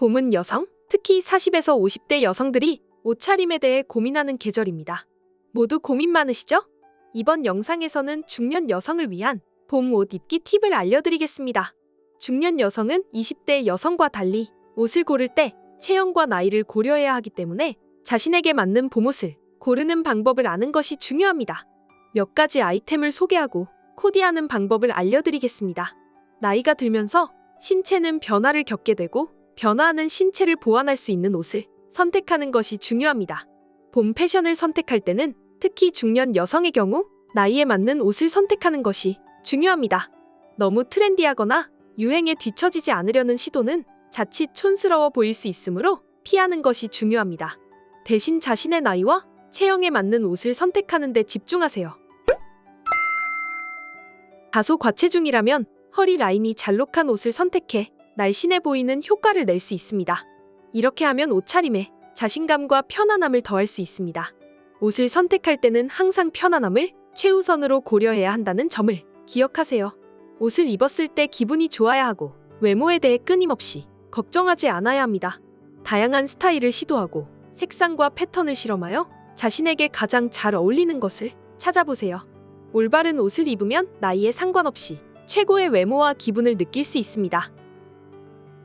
봄은 여성, 특히 40에서 50대 여성들이 옷차림에 대해 고민하는 계절입니다. 모두 고민 많으시죠? 이번 영상에서는 중년 여성을 위한 봄 옷 입기 팁을 알려드리겠습니다. 중년 여성은 20대 여성과 달리 옷을 고를 때 체형과 나이를 고려해야 하기 때문에 자신에게 맞는 봄옷을 고르는 방법을 아는 것이 중요합니다. 몇 가지 아이템을 소개하고 코디하는 방법을 알려드리겠습니다. 나이가 들면서 신체는 변화를 겪게 되고 변화하는 신체를 보완할 수 있는 옷을 선택하는 것이 중요합니다. 봄 패션을 선택할 때는 특히 중년 여성의 경우 나이에 맞는 옷을 선택하는 것이 중요합니다. 너무 트렌디하거나 유행에 뒤처지지 않으려는 시도는 자칫 촌스러워 보일 수 있으므로 피하는 것이 중요합니다. 대신 자신의 나이와 체형에 맞는 옷을 선택하는 데 집중하세요. 다소 과체중이라면 허리 라인이 잘록한 옷을 선택해 날씬해 보이는 효과를 낼 수 있습니다. 이렇게 하면 옷차림에 자신감과 편안함을 더할 수 있습니다. 옷을 선택할 때는 항상 편안함을 최우선으로 고려해야 한다는 점을 기억하세요. 옷을 입었을 때 기분이 좋아야 하고 외모에 대해 끊임없이 걱정하지 않아야 합니다. 다양한 스타일을 시도하고 색상과 패턴을 실험하여 자신에게 가장 잘 어울리는 것을 찾아보세요. 올바른 옷을 입으면 나이에 상관없이 최고의 외모와 기분을 느낄 수 있습니다.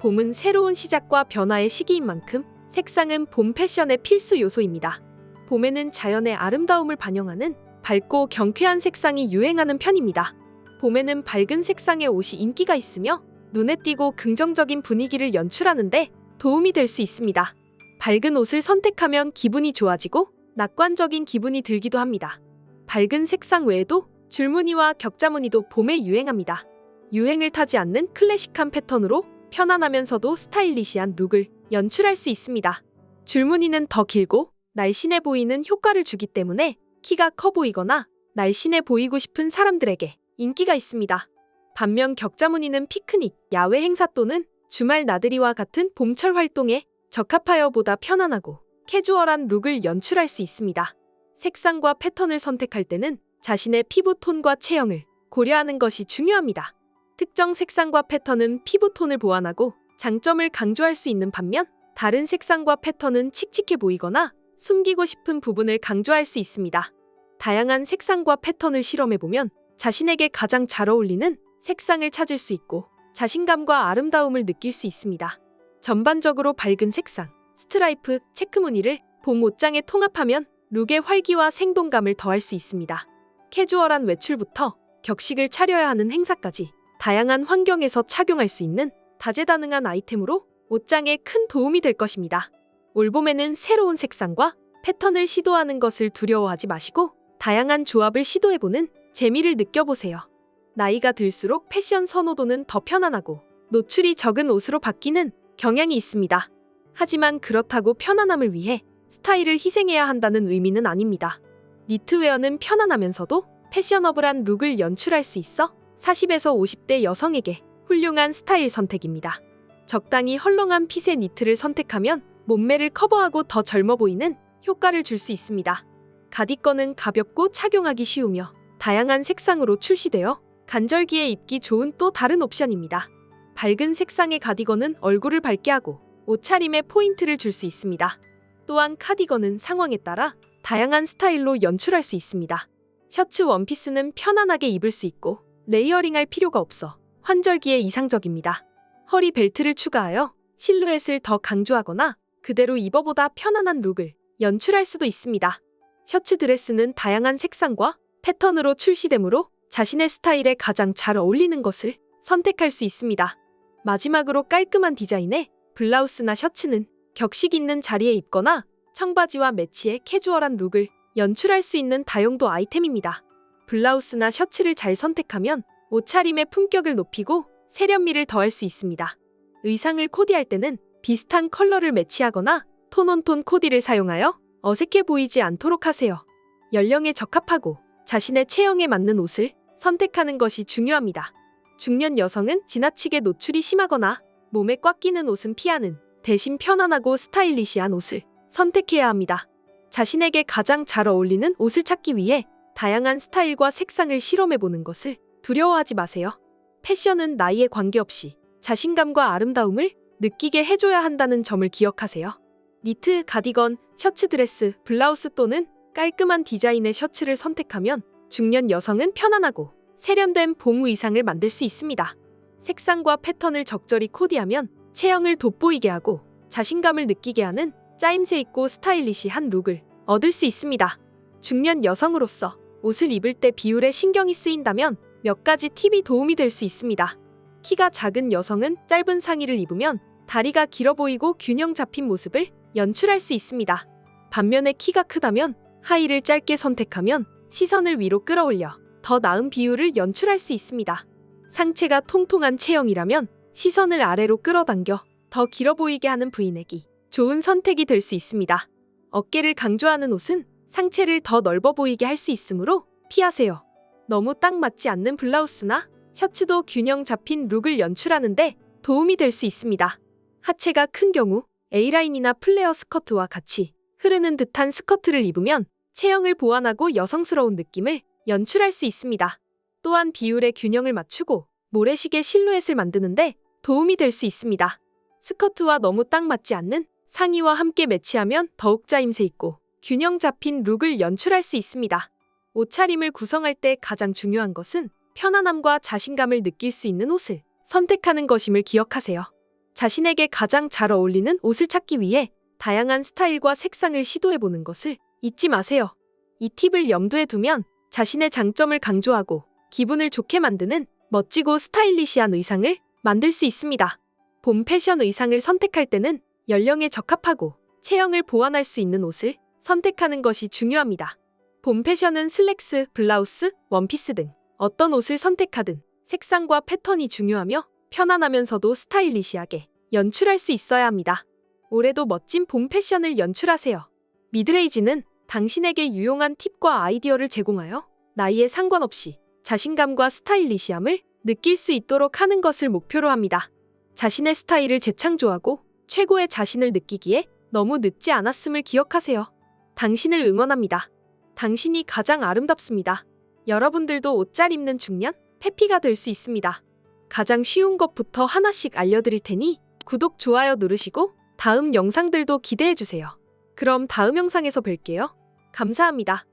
봄은 새로운 시작과 변화의 시기인 만큼 색상은 봄 패션의 필수 요소입니다. 봄에는 자연의 아름다움을 반영하는 밝고 경쾌한 색상이 유행하는 편입니다. 봄에는 밝은 색상의 옷이 인기가 있으며 눈에 띄고 긍정적인 분위기를 연출하는데 도움이 될 수 있습니다. 밝은 옷을 선택하면 기분이 좋아지고 낙관적인 기분이 들기도 합니다. 밝은 색상 외에도 줄무늬와 격자무늬도 봄에 유행합니다. 유행을 타지 않는 클래식한 패턴으로 편안하면서도 스타일리시한 룩을 연출할 수 있습니다. 줄무늬는 더 길고 날씬해 보이는 효과를 주기 때문에 키가 커 보이거나 날씬해 보이고 싶은 사람들에게 인기가 있습니다. 반면 격자무늬는 피크닉, 야외 행사 또는 주말 나들이와 같은 봄철 활동에 적합하여 보다 편안하고 캐주얼한 룩을 연출할 수 있습니다. 색상과 패턴을 선택할 때는 자신의 피부 톤과 체형을 고려하는 것이 중요합니다. 특정 색상과 패턴은 피부톤을 보완하고 장점을 강조할 수 있는 반면 다른 색상과 패턴은 칙칙해 보이거나 숨기고 싶은 부분을 강조할 수 있습니다. 다양한 색상과 패턴을 실험해보면 자신에게 가장 잘 어울리는 색상을 찾을 수 있고 자신감과 아름다움을 느낄 수 있습니다. 전반적으로 밝은 색상, 스트라이프, 체크 무늬를 봄 옷장에 통합하면 룩의 활기와 생동감을 더할 수 있습니다. 캐주얼한 외출부터 격식을 차려야 하는 행사까지 다양한 환경에서 착용할 수 있는 다재다능한 아이템으로 옷장에 큰 도움이 될 것입니다. 올봄에는 새로운 색상과 패턴을 시도하는 것을 두려워하지 마시고 다양한 조합을 시도해보는 재미를 느껴보세요. 나이가 들수록 패션 선호도는 더 편안하고 노출이 적은 옷으로 바뀌는 경향이 있습니다. 하지만 그렇다고 편안함을 위해 스타일을 희생해야 한다는 의미는 아닙니다. 니트웨어는 편안하면서도 패셔너블한 룩을 연출할 수 있어 40에서 50대 여성에게 훌륭한 스타일 선택입니다. 적당히 헐렁한 핏의 니트를 선택하면 몸매를 커버하고 더 젊어 보이는 효과를 줄 수 있습니다. 가디건은 가볍고 착용하기 쉬우며 다양한 색상으로 출시되어 간절기에 입기 좋은 또 다른 옵션입니다. 밝은 색상의 가디건은 얼굴을 밝게 하고 옷차림에 포인트를 줄 수 있습니다. 또한 카디건은 상황에 따라 다양한 스타일로 연출할 수 있습니다. 셔츠 원피스는 편안하게 입을 수 있고 레이어링할 필요가 없어 환절기에 이상적입니다. 허리 벨트를 추가하여 실루엣을 더 강조하거나 그대로 입어보다 편안한 룩을 연출할 수도 있습니다. 셔츠 드레스는 다양한 색상과 패턴으로 출시되므로 자신의 스타일에 가장 잘 어울리는 것을 선택할 수 있습니다. 마지막으로 깔끔한 디자인의 블라우스나 셔츠는 격식 있는 자리에 입거나 청바지와 매치해 캐주얼한 룩을 연출할 수 있는 다용도 아이템입니다. 블라우스나 셔츠를 잘 선택하면 옷차림의 품격을 높이고 세련미를 더할 수 있습니다. 의상을 코디할 때는 비슷한 컬러를 매치하거나 톤온톤 코디를 사용하여 어색해 보이지 않도록 하세요. 연령에 적합하고 자신의 체형에 맞는 옷을 선택하는 것이 중요합니다. 중년 여성은 지나치게 노출이 심하거나 몸에 꽉 끼는 옷은 피하는 대신 편안하고 스타일리시한 옷을 선택해야 합니다. 자신에게 가장 잘 어울리는 옷을 찾기 위해 다양한 스타일과 색상을 실험해 보는 것을 두려워하지 마세요. 패션은 나이에 관계없이 자신감과 아름다움을 느끼게 해줘야 한다는 점을 기억하세요. 니트, 가디건, 셔츠 드레스, 블라우스 또는 깔끔한 디자인의 셔츠를 선택하면 중년 여성은 편안하고 세련된 봄 의상을 만들 수 있습니다. 색상과 패턴을 적절히 코디하면 체형을 돋보이게 하고 자신감을 느끼게 하는 짜임새 있고 스타일리시한 룩을 얻을 수 있습니다. 중년 여성으로서 옷을 입을 때 비율에 신경이 쓰인다면 몇 가지 팁이 도움이 될 수 있습니다. 키가 작은 여성은 짧은 상의를 입으면 다리가 길어 보이고 균형 잡힌 모습을 연출할 수 있습니다. 반면에 키가 크다면 하의를 짧게 선택하면 시선을 위로 끌어올려 더 나은 비율을 연출할 수 있습니다. 상체가 통통한 체형이라면 시선을 아래로 끌어당겨 더 길어 보이게 하는 브이넥이 좋은 선택이 될 수 있습니다. 어깨를 강조하는 옷은 상체를 더 넓어 보이게 할 수 있으므로 피하세요. 너무 딱 맞지 않는 블라우스나 셔츠도 균형 잡힌 룩을 연출하는데 도움이 될 수 있습니다. 하체가 큰 경우 A라인이나 플레어 스커트와 같이 흐르는 듯한 스커트를 입으면 체형을 보완하고 여성스러운 느낌을 연출할 수 있습니다. 또한 비율의 균형을 맞추고 모래시계 실루엣을 만드는데 도움이 될 수 있습니다. 스커트와 너무 딱 맞지 않는 상의와 함께 매치하면 더욱 짜임새 있고 균형 잡힌 룩을 연출할 수 있습니다. 옷차림을 구성할 때 가장 중요한 것은 편안함과 자신감을 느낄 수 있는 옷을 선택하는 것임을 기억하세요. 자신에게 가장 잘 어울리는 옷을 찾기 위해 다양한 스타일과 색상을 시도해 보는 것을 잊지 마세요. 이 팁을 염두에 두면 자신의 장점을 강조하고 기분을 좋게 만드는 멋지고 스타일리시한 의상을 만들 수 있습니다. 봄 패션 의상을 선택할 때는 연령에 적합하고 체형을 보완할 수 있는 옷을 선택하는 것이 중요합니다. 봄 패션은 슬랙스, 블라우스, 원피스 등 어떤 옷을 선택하든 색상과 패턴이 중요하며 편안하면서도 스타일리시하게 연출할 수 있어야 합니다. 올해도 멋진 봄 패션을 연출하세요. 미드레이지는 당신에게 유용한 팁과 아이디어를 제공하여 나이에 상관없이 자신감과 스타일리시함을 느낄 수 있도록 하는 것을 목표로 합니다. 자신의 스타일을 재창조하고 최고의 자신을 느끼기에 너무 늦지 않았음을 기억하세요. 당신을 응원합니다. 당신이 가장 아름답습니다. 여러분들도 옷 잘 입는 중년 페피가 될 수 있습니다. 가장 쉬운 것부터 하나씩 알려드릴 테니 구독, 좋아요 누르시고 다음 영상들도 기대해주세요. 그럼 다음 영상에서 뵐게요. 감사합니다.